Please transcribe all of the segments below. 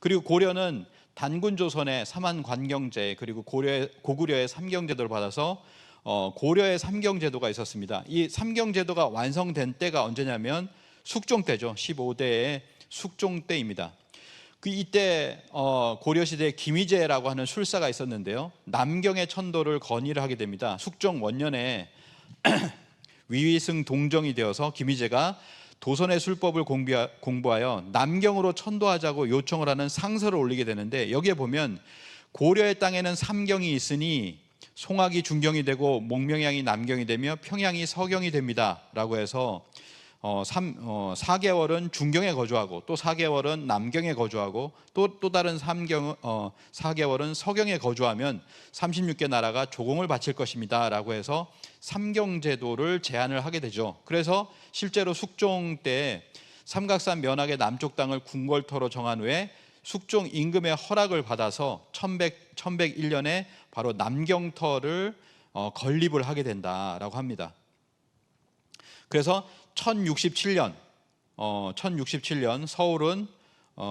그리고 고려는 단군 조선의 삼한 관경제 그리고 고려의 고구려의 삼경제도를 받아서 어, 고려의 삼경제도가 있었습니다. 이 삼경제도가 완성된 때가 언제냐면 숙종 때죠. 15대의 숙종 때입니다. 그 이때 어, 고려 시대에 김희재라고 하는 술사가 있었는데요. 남경의 천도를 건의를 하게 됩니다. 숙종 원년에 위위승 동정이 되어서 김희재가 도선의 술법을 공부하여 남경으로 천도하자고 요청을 하는 상서를 올리게 되는데 여기에 보면 고려의 땅에는 삼경이 있으니 송악이 중경이 되고 목명향이 남경이 되며 평양이 서경이 됩니다라고 해서 어, 3, 어, 4개월은 중경에 거주하고 또 4개월은 남경에 거주하고 또, 또 다른 3경, 어, 4개월은 서경에 거주하면 36개 나라가 조공을 바칠 것입니다. 라고 해서 삼경 제도를 제안을 하게 되죠. 그래서 실제로 숙종 때 삼각산 면학의 남쪽 땅을 궁궐터로 정한 후에 숙종 임금의 허락을 받아서 1100, 1101년에 바로 남경터를 어, 건립을 하게 된다라고 합니다. 그래서 1067년 어 1067년 서울은 어,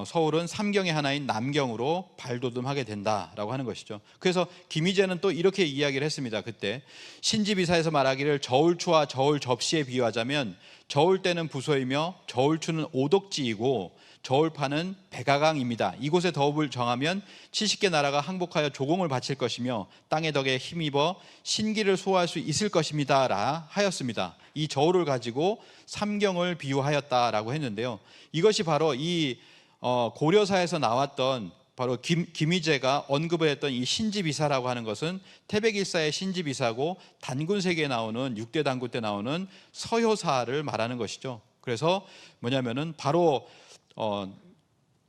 서울은 삼경의 하나인 남경으로 발돋움하게 된다라고 하는 것이죠. 그래서 김희재는 또 이렇게 이야기를 했습니다. 그때 신지비사에서 말하기를 저울추와 저울 접시에 비유하자면 저울 때는 부소이며 저울추는 오덕지이고 저울파는 백아강입니다. 이곳에 더업을 정하면 70개 나라가 항복하여 조공을 바칠 것이며 땅의 덕에 힘입어 신기를 소화할 수 있을 것입니다 라 하였습니다. 이 저울을 가지고 삼경을 비유하였다라고 했는데요. 이것이 바로 이 어, 고려사에서 나왔던 바로 김, 김희재가 언급을 했던 이 신지비사라고 하는 것은 태백일사의 신지비사고 단군세계에 나오는 육대 단군 때 나오는 서효사를 말하는 것이죠. 그래서 뭐냐면은 바로 어,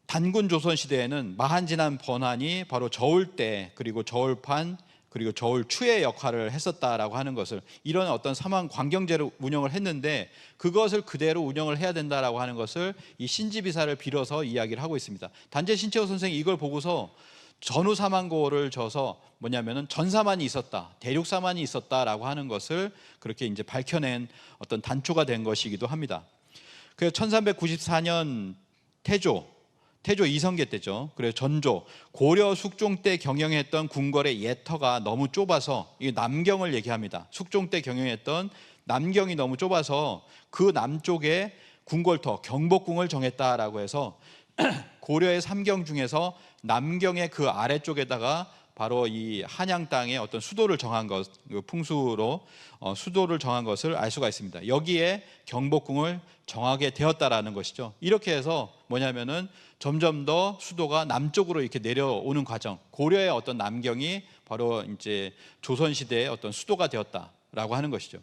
단군 조선 시대에는 마한 지난 번한이 바로 저울 때 그리고 저울판 그리고 저울 추의 역할을 했었다라고 하는 것을 이런 어떤 삼한 관경제를 운영을 했는데 그것을 그대로 운영을 해야 된다라고 하는 것을 이 신지비사를 빌어서 이야기를 하고 있습니다. 단재 신채호 선생이 이걸 보고서 전후 사만고를 져서 뭐냐면은 전사만이 있었다, 대륙사만이 있었다라고 하는 것을 그렇게 이제 밝혀낸 어떤 단초가 된 것이기도 합니다. 그래서 1394년 태조 태조 이성계 때죠. 그래서 전조 고려 숙종 때 경영했던 궁궐의 예터가 너무 좁아서 이 남경을 얘기합니다. 숙종 때 경영했던 남경이 너무 좁아서 그 남쪽에 궁궐터 경복궁을 정했다라고 해서 고려의 삼경 중에서 남경의 그 아래쪽에다가 바로 이 한양 땅의 어떤 수도를 정한 것, 그 풍수로 어, 수도를 정한 것을 알 수가 있습니다. 여기에 경복궁을 정하게 되었다라는 것이죠. 이렇게 해서 뭐냐면은 점점 더 수도가 남쪽으로 이렇게 내려오는 과정, 고려의 어떤 남경이 바로 이제 조선 시대의 어떤 수도가 되었다라고 하는 것이죠.